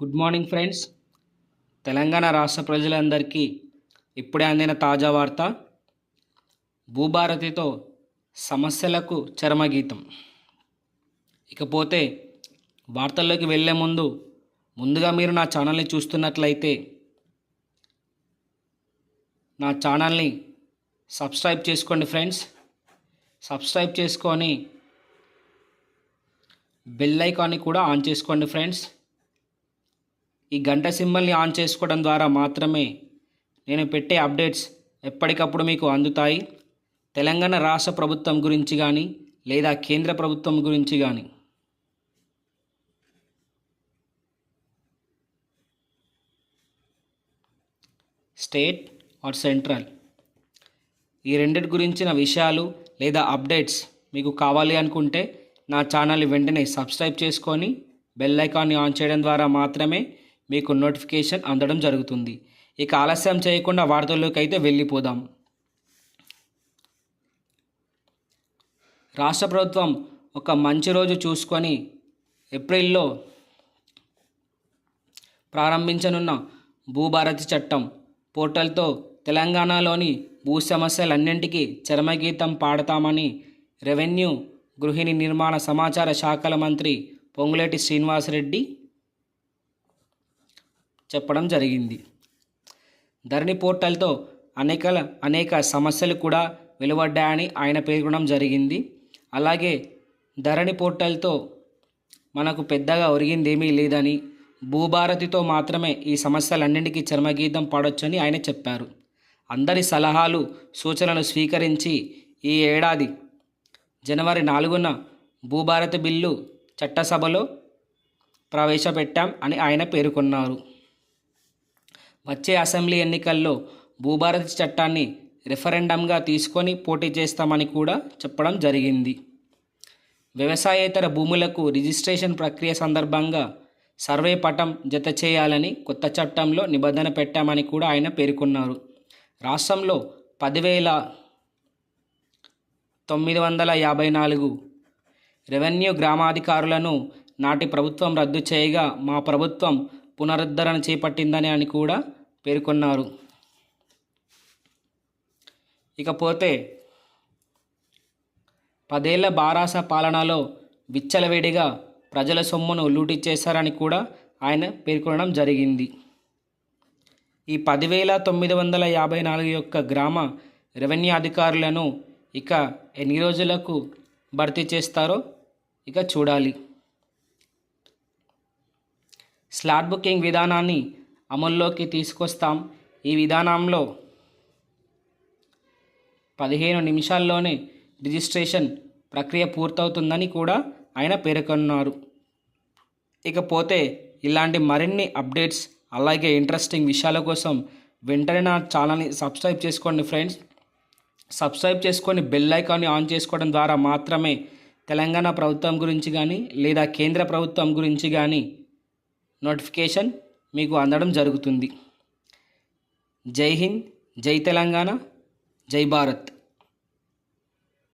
Good morning friends. Telangana రాష్ట్ర ప్రజలందరికీ ఇప్పుడే అందిన తాజా వార్త. భూభారతితో సమస్యలకు చరమగీతం. ఇకపోతే వార్తల్లోకి వెళ్ళే ముందు ముందుగా మీరు నా ఛానల్ని చూస్తున్నట్లయితే నా ఛానల్ని సబ్స్క్రైబ్ చేసుకోండి ఫ్రెండ్స్. సబ్స్క్రైబ్ చేసుకొని బెల్ ఐకాన్ని కూడా ఆన్ చేసుకోండి ఫ్రెండ్స్. ఈ గంట సింబల్ని ఆన్ చేసుకోవడం ద్వారా మాత్రమే నేను పెట్టే అప్డేట్స్ ఎప్పటికప్పుడు మీకు అందుతాయి. తెలంగాణ రాష్ట్ర ప్రభుత్వం గురించి కానీ లేదా కేంద్ర ప్రభుత్వం గురించి కానీ స్టేట్ ఆర్ సెంట్రల్? ఈ రెండిటి గురించిన విషయాలు లేదా అప్డేట్స్ మీకు కావాలి అనుకుంటే నా ఛానల్ని వెంటనే సబ్స్క్రైబ్ చేసుకొని బెల్ ఐకాన్ని ఆన్ చేయడం ద్వారా మాత్రమే మీకు నోటిఫికేషన్ అందడం జరుగుతుంది. ఇక ఆలస్యం చేయకుండా వార్తల్లోకి అయితే వెళ్ళిపోదాం. రాష్ట్ర ప్రభుత్వం ఒక మంచి రోజు చూసుకొని ఏప్రిల్లో ప్రారంభించనున్న భూభారతి చట్టం పోర్టల్తో తెలంగాణలోని భూ సమస్యలన్నింటికీ చరమగీతం పాడతామని రెవెన్యూ గృహిణి నిర్మాణ సమాచార శాఖల మంత్రి పొంగులేటి శ్రీనివాసరెడ్డి చెప్పడం జరిగింది. ధరణి పోర్టల్తో అనేక అనేక సమస్యలు కూడా వెలువడ్డాయని ఆయన పేర్కొనడం జరిగింది. అలాగే ధరణి పోర్టల్తో మనకు పెద్దగా ఒరిగిందేమీ లేదని భూభారతితో మాత్రమే ఈ సమస్యలన్నింటికీ చర్మగీతం పాడొచ్చని ఆయన చెప్పారు. అందరి సలహాలు సూచనలు స్వీకరించి ఈ ఏడాది జనవరి నాలుగున భూభారతి బిల్లు చట్టసభలో ప్రవేశపెట్టాం అని ఆయన పేర్కొన్నారు. వచ్చే అసెంబ్లీ ఎన్నికల్లో భూభారతి చట్టాన్ని రెఫరెండంగా తీసుకొని పోటీ చేస్తామని కూడా చెప్పడం జరిగింది. వ్యవసాయేతర భూములకు రిజిస్ట్రేషన్ ప్రక్రియ సందర్భంగా సర్వే పటం జత చేయాలని కొత్త చట్టంలో నిబంధన పెట్టామని కూడా ఆయన పేర్కొన్నారు. రాష్ట్రంలో పదివేల తొమ్మిది వందల యాభై నాలుగు రెవెన్యూ గ్రామాధికారులను నాటి ప్రభుత్వం రద్దు చేయగా మా ప్రభుత్వం పునరుద్ధరణ చేపట్టిందని అని కూడా పేర్కొన్నారు. ఇకపోతే పదేళ్ళ బారాస పాలనలో విచ్చలవేడిగా ప్రజల సొమ్మును లూటీ చేశారని కూడా ఆయన పేర్కొనడం జరిగింది. ఈ పదివేల తొమ్మిది వందల యాభై నాలుగు యొక్క గ్రామ రెవెన్యూ అధికారులను ఇక ఎన్ని రోజులకు భర్తీ చేస్తారో ఇక చూడాలి. స్లాట్ బుకింగ్ విధానాన్ని అమల్లోకి తీసుకొస్తాం. ఈ విధానంలో పదిహేను నిమిషాల్లోనే రిజిస్ట్రేషన్ ప్రక్రియ పూర్తవుతుందని కూడా ఆయన పేర్కొన్నారు. ఇకపోతే ఇలాంటి మరిన్ని అప్డేట్స్ అలాగే ఇంట్రెస్టింగ్ విషయాల కోసం వెంటనే నా ఛానల్ని సబ్స్క్రైబ్ చేసుకోండి ఫ్రెండ్స్. సబ్స్క్రైబ్ చేసుకొని బెల్ ఐకాన్ని ఆన్ చేసుకోవడం ద్వారా మాత్రమే తెలంగాణ ప్రభుత్వం గురించి కానీ లేదా కేంద్ర ప్రభుత్వం గురించి కానీ నోటిఫికేషన్ మీకు అందడం జరుగుతుంది. జై హింద్ జై తెలంగాణ జై భారత్.